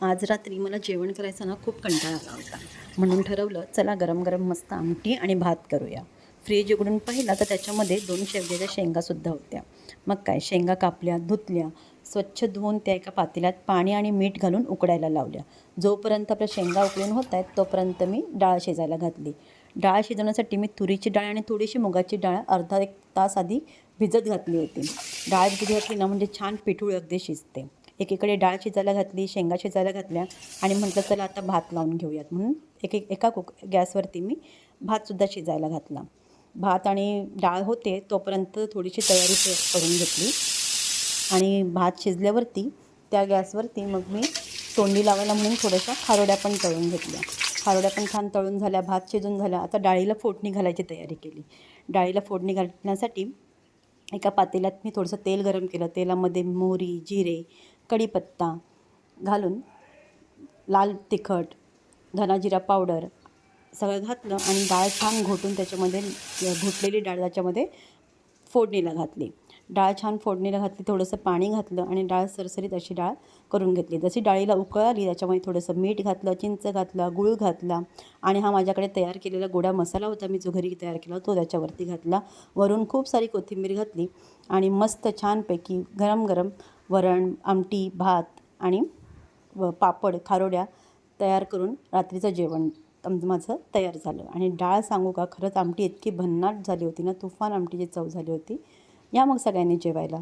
आज रात्री मला जेवण करायचा ना खूप कंटाळा आला होता. म्हणून ठरवलं चला गरम गरम मस्त आमटी आणि भात करूया. फ्रीज उघडून पाहिला तर त्याच्यामध्ये दोन शेवग्याच्या शेंगासुद्धा होत्या. मग काय शेंगा कापल्या धुतल्या स्वच्छ धुवून त्या एका पातेल्यात पाणी आणि मीठ घालून उकडायला लावल्या. जोपर्यंत आपल्या शेंगा उकळून होत आहेत तोपर्यंत मी डाळ शिजायला घातली. डाळ शिजवण्यासाठी मी तुरीची डाळ आणि थोडीशी मुगाची डाळ अर्धा एक तास आधी भिजत घातली होती. डाळ भिजत घातली ना म्हणजे छान पिठूळ अगदी शिजते. एकीकडे डाळ शिजायला घातली शेंगा शिजायला घातल्या आणि म्हटलं चला आता भात लावून घेऊयात. म्हणून एक एक एका कुक गॅसवरती मी भातसुद्धा शिजायला घातला. भात आणि डाळ होते तोपर्यंत थोडीशी तयारी करून घेतली. आणि भात शिजल्यावरती त्या गॅसवरती मग मी तोंडी लावायला म्हणून थोड्याशा खारोड्या पण तळून घेतल्या. खारोड्या पण छान तळून झाल्या भात शिजून झाला. आता डाळीला फोडणी घालायची तयारी केली. डाळीला फोडणी घालण्यासाठी एका पातेल्यात मी थोडंसं तेल गरम केलं. तेलामध्ये मोहरी जिरे कढीपत्ता घालून लाल तिखट धनाजिरा पावडर सगळं घातलं आणि डाळ छान घोटून त्याच्यामध्ये घोटलेली डाळ त्याच्यामध्ये फोडणीला घातली. डाळ छान फोडणीला घातली थोडंसं पाणी घातलं आणि डाळ सरसरीत अशी डाळ करून घेतली. जशी डाळीला उकळ आली त्याच्यामध्ये थोडंसं मीठ घातलं चिंच घातला गूळ घातला आणि हा माझ्याकडे तयार केलेला गोडा मसाला होता मी जो घरी तयार केला तो त्याच्यावरती घातला. वरून खूप सारी कोथिंबीर घातली आणि मस्त छानपैकी गरम गरम वरण आमटी भात आणि व पापड खारोड्या तयार करून रात्रीचं जेवण माझं तयार झालं. आणि डाळ सांगू का खरंच आमटी इतकी भन्नाट झाली होती ना तुफान आमटीची चव झाली होती. या मग सगळ्यांनी जेवायला.